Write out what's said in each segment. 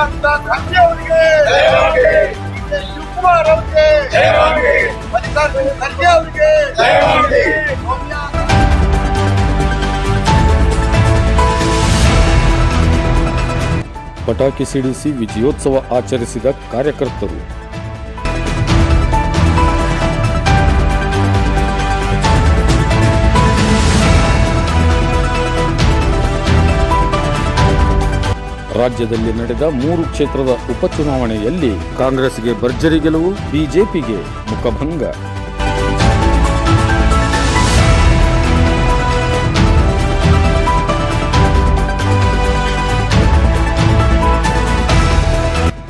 ಅವರಿಗೆ ಶಿವಕುಮಾರ್ ಅವರಿಗೆ ಮಲ್ಲಿಕಾರ್ಜುನ ಖರ್ಗೆ ಅವರಿಗೆ ಪಟಾಕಿ ಸಿಡಿಸಿ ವಿಜಯೋತ್ಸವ ಆಚರಿಸಿದ ಕಾರ್ಯಕರ್ತರು. ರಾಜ್ಯದಲ್ಲಿ ನಡೆದ ಮೂರು ಕ್ಷೇತ್ರದ ಉಪಚುನಾವಣೆಯಲ್ಲಿ ಕಾಂಗ್ರೆಸ್ಗೆ ಭರ್ಜರಿ ಗೆಲುವು, ಬಿಜೆಪಿಗೆ ಮುಖಭಂಗ.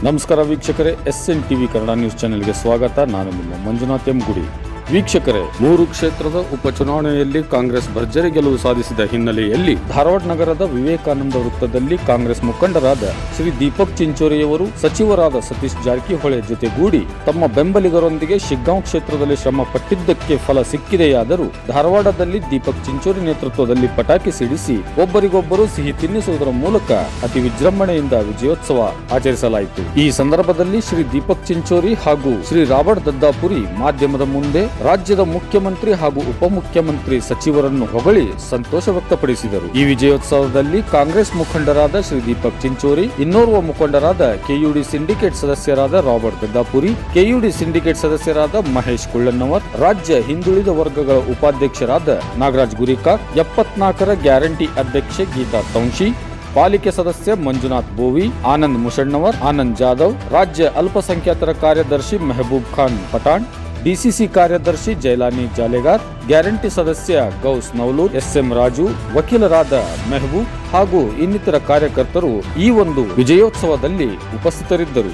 ನಮಸ್ಕಾರ ವೀಕ್ಷಕರೇ S N TV Kannada news ಚಾನೆಲ್ಗೆ ಸ್ವಾಗತ. ನಾನು ನಿಮ್ಮ ಮಂಜುನಾಥ್ ಎಂ ಗುಡಿ. ವೀಕ್ಷಕರೇ, ಮೂರು ಕ್ಷೇತ್ರದ ಉಪಚುನಾವಣೆಯಲ್ಲಿ ಕಾಂಗ್ರೆಸ್ ಭರ್ಜರಿ ಗೆಲುವು ಸಾಧಿಸಿದ ಹಿನ್ನೆಲೆಯಲ್ಲಿ ಧಾರವಾಡ ನಗರದ ವಿವೇಕಾನಂದ ವೃತ್ತದಲ್ಲಿ ಕಾಂಗ್ರೆಸ್ ಮುಖಂಡರಾದ ಶ್ರೀ ದೀಪಕ್ ಚಿಂಚೋರಿಯವರು, ಸಚಿವರಾದ ಸತೀಶ್ ಜಾರಕಿಹೊಳಿ ಜೊತೆಗೂಡಿ ತಮ್ಮ ಬೆಂಬಲಿಗರೊಂದಿಗೆ ಶಿಗ್ಗಾಂವ್ ಕ್ಷೇತ್ರದಲ್ಲಿ ಶ್ರಮ ಪಟ್ಟಿದ್ದಕ್ಕೆ ಫಲ ಸಿಕ್ಕಿದೆಯಾದರೂ ಧಾರವಾಡದಲ್ಲಿ ದೀಪಕ್ ಚಿಂಚೋರಿ ನೇತೃತ್ವದಲ್ಲಿ ಪಟಾಕಿ ಸಿಡಿಸಿ ಒಬ್ಬರಿಗೊಬ್ಬರು ಸಿಹಿ ತಿನ್ನಿಸುವುದರ ಮೂಲಕ ಅತಿ ವಿಜೃಂಭಣೆಯಿಂದ ವಿಜಯೋತ್ಸವ ಆಚರಿಸಲಾಯಿತು. ಈ ಸಂದರ್ಭದಲ್ಲಿ ಶ್ರೀ ದೀಪಕ್ ಚಿಂಚೋರಿ ಹಾಗೂ ಶ್ರೀ ರಾಬರ್ಟ್ ದದ್ದಾಪುರಿ ಮಾಧ್ಯಮದ ಮುಂದೆ ರಾಜ್ಯದ ಮುಖ್ಯಮಂತ್ರಿ ಹಾಗೂ ಉಪಮುಖ್ಯಮಂತ್ರಿ ಸಚಿವರನ್ನು ಹೊಗಳಿ ಸಂತೋಷ ವ್ಯಕ್ತಪಡಿಸಿದರು. ಈ ವಿಜಯೋತ್ಸವದಲ್ಲಿ ಕಾಂಗ್ರೆಸ್ ಮುಖಂಡರಾದ ಶ್ರೀ ದೀಪಕ್ ಚಿಂಚೋರಿ, ಇನ್ನೋರ್ವ ಮುಖಂಡರಾದ ಕೆಯುಡಿ ಸಿಂಡಿಕೇಟ್ ಸದಸ್ಯರಾದ ರಾಬರ್ಟ್ ಗದ್ದಾಪುರಿ, ಕೆಯುಡಿ ಸಿಂಡಿಕೇಟ್ ಸದಸ್ಯರಾದ ಮಹೇಶ್ ಕುಳ್ಳನ್ನವರ್ ರಾಜ್ಯ ಹಿಂದುಳಿದ ವರ್ಗಗಳ ಉಪಾಧ್ಯಕ್ಷರಾದ ನಾಗರಾಜ್ ಗುರಿಕಾ, ಎಪ್ಪತ್ನಾಲ್ಕರ ಗ್ಯಾರಂಟಿ ಅಧ್ಯಕ್ಷೆ ಗೀತಾ ತೌಂಶಿ, ಪಾಲಿಕೆ ಸದಸ್ಯ ಮಂಜುನಾಥ್ ಬೋವಿ, ಆನಂದ್ ಮುಷಣ್ಣವರ್, ಆನಂದ್ ಜಾಧವ್, ರಾಜ್ಯ ಅಲ್ಪಸಂಖ್ಯಾತರ ಕಾರ್ಯದರ್ಶಿ ಮೆಹಬೂಬ್ ಖಾನ್ ಪಠಾಣ್ ಡಿಸಿಸಿ ಕಾರ್ಯದರ್ಶಿ ಜೈಲಾನಿ ಜಾಲೆಗಾರ್, ಗ್ಯಾರಂಟಿ ಸದಸ್ಯ Ghouse S S M Raju, ವಕೀಲರಾದ ಮೆಹಬೂಬ್ ಹಾಗೂ ಇನ್ನಿತರ ಕಾರ್ಯಕರ್ತರು ಈ ಒಂದು ವಿಜಯೋತ್ಸವದಲ್ಲಿ ಉಪಸ್ಥಿತರಿದ್ದರು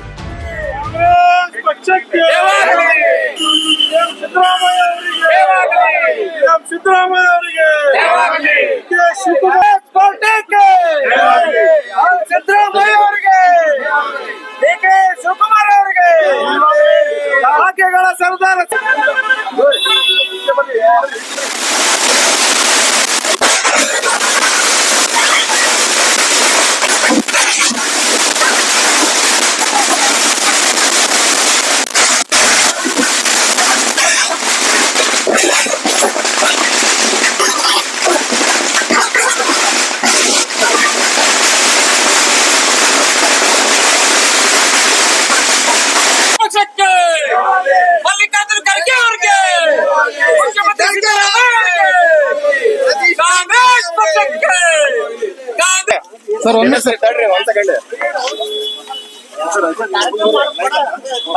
ಕಾಂಗ್ರೆಸ್ ಪಕ್ಷಕ್ಕೆ ಎಂ ಸಿದ್ದರಾಮಯ್ಯ ಅವರಿಗೆ ಎಂ ಸಿದ್ದರಾಮಯ್ಯ ಅವರಿಗೆ ಕೆ ಶಿವಕುಮಾರ್ ಪಾರ್ಟಿಗೆ ಎಂ ಸಿದ್ದರಾಮಯ್ಯ ಅವರಿಗೆ ಡಿ ಕೆ ಶಿವಕುಮಾರ್ ಅವರಿಗೆ ಭಾಗ್ಯಗಳ ಸರ್ದಾರ ಪಕ್ಷಕ್ಕೆ ಮಲ್ಲಿಕಾರ್ಜುನ ಖರ್ಗೆ ಅವರಿಗೆ ಮುಖ್ಯಮಂತ್ರಿ ಸಿದ್ದರಾಮಯ್ಯ ಅವರಿಗೆ ಕಾಂಗ್ರೆಸ್ ಪಕ್ಷಕ್ಕೆ ಕಾಂಗ್ರೆಸ್ ಸರ್ ಒಂದೇ ಸರಿ ತಡ್ರಿ ಒಂದ್ ಸೆಕೆಂಡ್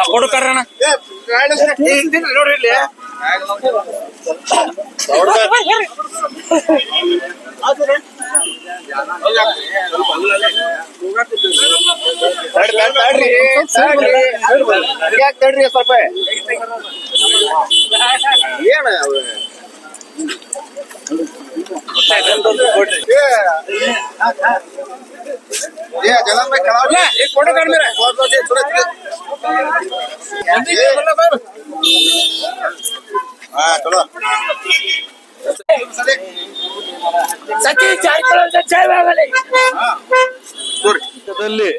ಕೊಡು ಕರ್ರಣ ನೋಡ್ರಿ ಇಲ್ಲಿ ತಡ್ರಿ ಜಾರಕಿಹೊಳಿ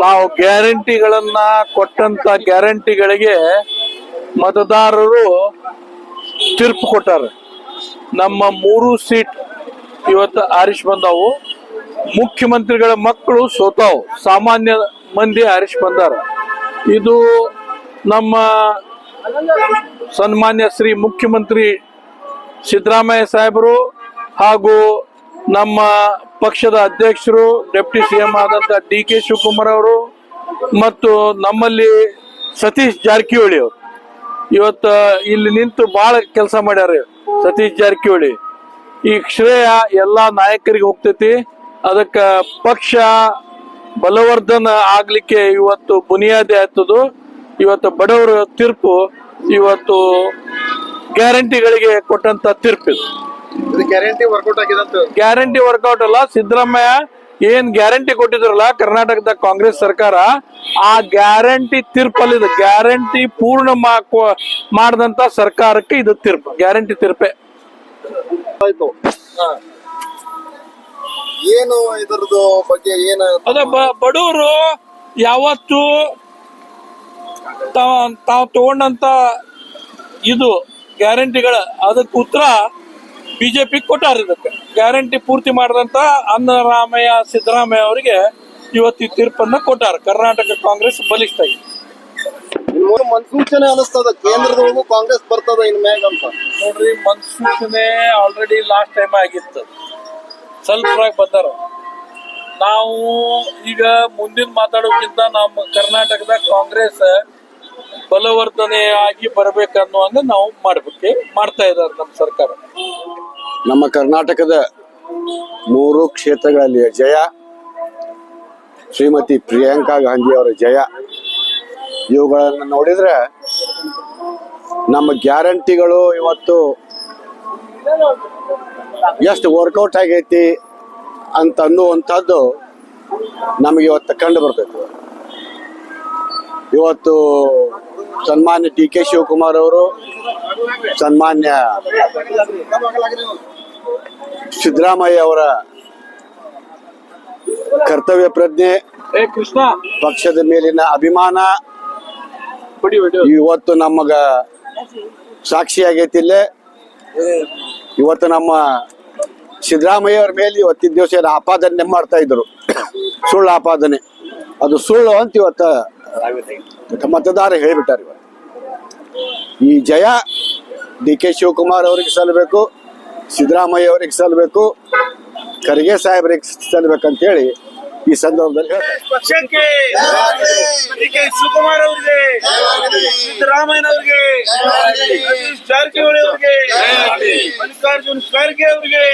ನಾವು ಗ್ಯಾರಂಟಿಗಳನ್ನ ಕೊಟ್ಟಂತ ಗ್ಯಾರಂಟಿಗಳಿಗೆ ಮತದಾರರು ತೀರ್ಪು ಕೊಟ್ಟಾರೆ. ನಮ್ಮ ಮೂರು ಸೀಟ್ ಇವತ್ತು ಆರಿಸ್ ಬಂದಾವು. ಮುಖ್ಯಮಂತ್ರಿಗಳ ಮಕ್ಕಳು ಸೋತಾವು. ಸಾಮಾನ್ಯ ಮಂದಿ ಆರಿಸ್ ಬಂದಾರ. ಇದು ನಮ್ಮ ಸನ್ಮಾನ್ಯ ಶ್ರೀ ಮುಖ್ಯಮಂತ್ರಿ ಸಿದ್ದರಾಮಯ್ಯ ಸಾಹೇಬರು ಹಾಗೂ ನಮ್ಮ ಪಕ್ಷದ ಅಧ್ಯಕ್ಷರು, ಡೆಪ್ಟಿ ಸಿ ಎಂ ಆದಂತ ಡಿ ಕೆ ಶಿವಕುಮಾರ್ ಅವರು ಮತ್ತು ನಮ್ಮಲ್ಲಿ ಸತೀಶ್ ಜಾರಕಿಹೊಳಿ ಅವರು. ಇವತ್ತು ಇಲ್ಲಿ ನಿಂತು ಬಹಳ ಕೆಲಸ ಮಾಡ್ಯಾರ ಸತೀಶ್ ಜಾರಕಿಹೊಳಿ. ಈ ಶ್ರೇಯ ಎಲ್ಲಾ ನಾಯಕರಿಗೆ ಹೋಗ್ತೈತಿ. ಅದಕ್ಕ ಪಕ್ಷ ಬಲವರ್ಧನ ಆಗ್ಲಿಕ್ಕೆ ಇವತ್ತು ಬುನಿಯಾದಿ ಆಯ್ತದು. ಇವತ್ತು ಬಡವರ ತೀರ್ಪು ಇವತ್ತು ಗ್ಯಾರಂಟಿಗಳಿಗೆ ಕೊಟ್ಟಂತ ತೀರ್ಪು ಇದು. ಗ್ಯಾರಂಟಿ ವರ್ಕೌಟ್ ಆಗಿದೆ ಗ್ಯಾರಂಟಿ ವರ್ಕೌಟ್ ಅಲ್ಲ ಸಿದ್ದರಾಮಯ್ಯ ಏನ್ ಗ್ಯಾರಂಟಿ ಕೊಟ್ಟಿದ್ರಲ್ಲ ಕರ್ನಾಟಕದ ಕಾಂಗ್ರೆಸ್ ಸರ್ಕಾರ ಆ ಗ್ಯಾರಂಟಿ ತೀರ್ಪಲ್ಲಿ ಇದು ಗ್ಯಾರಂಟಿ ಪೂರ್ಣ ಮಾಡಿದಂತ ಸರ್ಕಾರಕ್ಕೆ ಇದು ತೀರ್ಪು ಗ್ಯಾರಂಟಿ ತೀರ್ಪೆ. ಆಯ್ತು. ಏನು ಇದರದು ಬಗ್ಗೆ ಏನ ಅದ ಬಡವರು ಯಾವತ್ತು ತಾವ್ ತಾವು ತಗೊಂಡಂತ ಇದು ಗ್ಯಾರಂಟಿಗಳ ಅದಕ್ಕೆ ಉತ್ತರ ಬಿಜೆಪಿ ಕೊಟ್ಟಾರ ಇದಕ್ಕೆ. ಗ್ಯಾರಂಟಿ ಪೂರ್ತಿ ಮಾಡಿದಂತ ಅನ್ನರಾಮಯ್ಯ ಸಿದ್ದರಾಮಯ್ಯ ಅವರಿಗೆ ಇವತ್ತು ಈ ತೀರ್ಪನ್ನ ಕೊಟ್ಟಾರ. ಕರ್ನಾಟಕ ಕಾಂಗ್ರೆಸ್ ಬಲಿಷ್ಠ ಆಗಿ ಮುನ್ಸೂಚನೆ ಅನಿಸ್ತದ ಕೇಂದ್ರದೊಳಗೂ ಕಾಂಗ್ರೆಸ್ ಬರ್ತದ ಇನ್ ಮ್ಯಾಗ ಅಂತ. ನೋಡ್ರಿ ಮನ್ಸೂಚನೆ ಆಲ್ರೆಡಿ ಲಾಸ್ಟ್ ಟೈಮ್ ಆಗಿತ್ತು. ಸ್ವಲ್ಪ ಬಂದಾರ. ನಾವು ಈಗ ಮುಂದಿನ ಮಾತಾಡೋಕ್ಕಿಂತ ನಮ್ಮ ಕರ್ನಾಟಕದ ಕಾಂಗ್ರೆಸ್ ಬಲವರ್ಧನೆ ಆಗಿ ಬರಬೇಕನ್ನುವಂಗ ನಾವು ಮಾಡ್ಬೇಕು ಮಾಡ್ತಾ ಇದ್ದಾರೆ ನಮ್ಮ ಸರ್ಕಾರ. ನಮ್ಮ ಕರ್ನಾಟಕದ ಮೂರು ಕ್ಷೇತ್ರಗಳಲ್ಲಿ ಜಯ, ಶ್ರೀಮತಿ ಪ್ರಿಯಾಂಕಾ ಗಾಂಧಿ ಅವರ ಜಯ. ಇವುಗಳನ್ನು ನೋಡಿದ್ರೆ ನಮ್ಮ ಗ್ಯಾರಂಟಿಗಳು ಇವತ್ತು ಎಷ್ಟು ವರ್ಕೌಟ್ ಆಗೈತಿ ಅಂತ ಅನ್ನುವಂಥದ್ದು ನಮಗೆ ಇವತ್ತು ಕಂಡು ಬರ್ತೈತಿ ಇವತ್ತು ಸನ್ಮಾನ್ಯ ಡಿ ಕೆ ಶಿವಕುಮಾರ್ ಅವರು ಸನ್ಮಾನ್ಯ ಸಿದ್ದರಾಮಯ್ಯ ಅವರ ಕರ್ತವ್ಯ ಪ್ರಜ್ಞೆ ಕೃಷ್ಣ. ಪಕ್ಷದ ಮೇಲಿನ ಅಭಿಮಾನ ಇವತ್ತು ನಮಗ ಸಾಕ್ಷಿ ಆಗೈತಿ ಇಲ್ಲೇ. ಇವತ್ತು ನಮ್ಮ ಸಿದ್ದರಾಮಯ್ಯ ಅವ್ರ ಮೇಲೆ ಇವತ್ತಿನ ದಿವಸ ಏನು ಆಪಾದನೆ ಮಾಡ್ತಾ ಇದ್ರು. ಸುಳ್ಳು ಆಪಾದನೆ. ಅದು ಸುಳ್ಳು ಅಂತ ಇವತ್ತ ಮತದಾರ ಹೇಳಿಬಿಟ್ಟಾರೆ ಇವತ್ತು. ಈ ಜಯ ಡಿ ಕೆ ಶಿವಕುಮಾರ್ ಅವ್ರಿಗೆ ಸಲ್ಲಬೇಕು, ಸಿದ್ದರಾಮಯ್ಯ ಅವ್ರಿಗೆ ಸಲ್ಲಬೇಕು, ಖರ್ಗೆ ಸಾಹೇಬ್ರಿಗೆ ಸಲ್ಲಬೇಕಂತೇಳಿ ಈ ಸಂದರ್ಭದಲ್ಲಿ ಪಕ್ಷಕ್ಕೆ ಡಿಕೆ ಶಿವಕುಮಾರ್ ಅವರಿಗೆ ಸಿದ್ದರಾಮಯ್ಯ ಅವರಿಗೆ ಜಾರಕಿಹೊಳಿ ಅವರಿಗೆ ಮಲ್ಲಿಕಾರ್ಜುನ್ ಖರ್ಗೆ ಅವರಿಗೆ